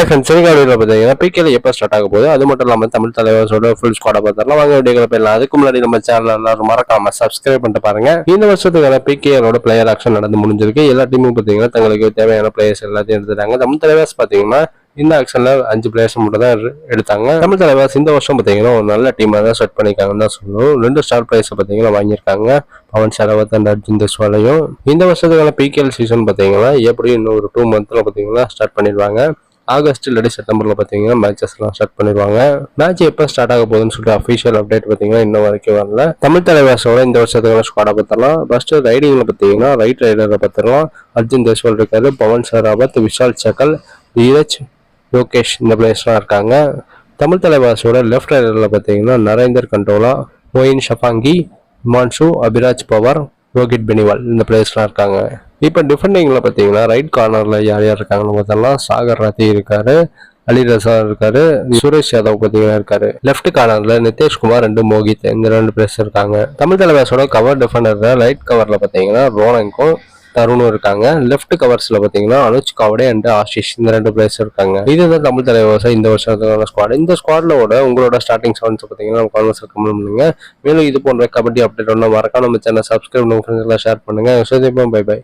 Hi friends சரிங்க வீடியோவில் பார்த்தீங்கன்னா பிகேல எப்போ ஸ்டார்ட் ஆக போகுது அது மட்டும் இல்லாமல் தமிழ் தலைவரோட ஃபுல் ஸ்குவாடை பார்த்தாலும் வாங்க வீடியோக்களை போயிடலாம். அதுக்கு முன்னாடி நம்ம சேனல் எல்லாரும் மறக்காம சப்ஸ்கிரைப் பண்ணிட்டு பாருங்க. இந்த வருஷத்துக்கான பிகேலோட பிளேயர் ஆக்ஷன் நடந்து முடிஞ்சிருக்கு. எல்லா டீமும் பார்த்தீங்கன்னா தங்களுக்கு தேவையான பிளேயர்ஸ் எல்லாத்தையும் எடுத்துட்டாங்க. தமிழ் தலைவர்ஸ் பார்த்தீங்கன்னா இந்த ஆக்ஷன்ல அஞ்சு பிளேயர்ஸ் மட்டும் தான் எடுத்தாங்க. தமிழ் தலைவர்ஸ் இந்த வருஷம் பார்த்தீங்கன்னா ஒரு நல்ல டீமாக தான் செட் பண்ணியிருக்காங்கன்னு தான் சொல்லணும். ரெண்டு ஸ்டார் பிளேயர்ஸ் பார்த்தீங்கன்னா வாங்கியிருக்காங்க. பவன் சரவத் அண்ட் அர்ஜுன் தேஸ்வாலையும். இந்த வருஷத்துக்கான பிகேஎல் சீசன் பார்த்தீங்கன்னா எப்படி இன்னும் ஒரு டூ மந்த்ல பார்த்தீங்கன்னா ஸ்டார்ட் பண்ணிடுவாங்க. ஆகஸ்ட் இல்லாட்டி செப்டம்பரில் பார்த்தீங்கன்னா மேட்சஸ்லாம் ஸ்டார்ட் பண்ணிடுவாங்க. மேட்ச் எப்போ ஸ்டார்ட் ஆக போகுதுன்னு சொல்லிட்டு அஃபிஷியல் அப்டேட் பார்த்தீங்கன்னா இன்னும் வரைக்கும் வரல. தமிழ் தலைவாசோட இந்த வருஷத்துக்கான ஸ்குவாடை பார்த்தலாம் ஃபர்ஸ்ட் ரைடிங்கில் பார்த்தீங்கன்னா ரைட் ரைடரை பார்த்துடலாம். அர்ஜுன் தேஸ்வால் இருக்காரு பவன் சராபத் விஷால் சகல் தீரஜ் லோகேஷ் இந்த பிளேயர்ஸ்லாம் இருக்காங்க. தமிழ் தலைவாசோட லெஃப்ட் ரைடரில் பார்த்தீங்கன்னா நரேந்தர் கண்டோலா மொயின் ஷஃபாங்கி இமான்ஷு அபிராஜ் பவார் ரோகித் பெனிவால் இந்த பிளேயர்ஸ்லாம் இருக்காங்க. இப்போ டிஃபெண்டிங்கில் பார்த்தீங்கன்னா ரைட் கார்னரில் யார் யார் இருக்காங்கன்னு பார்த்தோம்னா சாகர் ரத்தி இருக்காரு. அலி ரசா இருக்காரு. சுரேஷ் யாதவ் பார்த்தீங்கன்னா இருக்காரு. லெஃப்ட் கார்னர்ல நிதிஷ்குமார் ரெண்டு மோகித் இந்த ரெண்டு பிளேயர்ஸ் இருக்காங்க. தமிழ் தலைவாசோட கவர் டிஃபெண்டர் ரைட் கவர்ல பார்த்தீங்கன்னா ரோனங்கும் தருணும் இருக்காங்க. லெஃப்ட் கவர்ஸ்ல பாத்தீங்கன்னா அனுஜ் காவடே அண்ட் ஆஷிஷ் இந்த ரெண்டு பிளேயர்ஸ் இருக்காங்க. இதுதான் தமிழ் தலைவாசம் இந்த வருஷத்துக்கான ஸ்குவாட் இந்த ஸ்குவாட்லோட உங்களோட ஸ்டார்டிங் செவன்ஸ் பாத்தீங்கன்னா நம்ம கான்வர்ஸ் கமெண்ட் பண்ணுங்க. மேலும் இது போன்ற கபடி அப்டேட் ஒன்று மறக்காம நம்ம சேனல் சப்ஸ்கிரைப் பண்ணுங்க ஷேர் பண்ணுங்க. Bye bye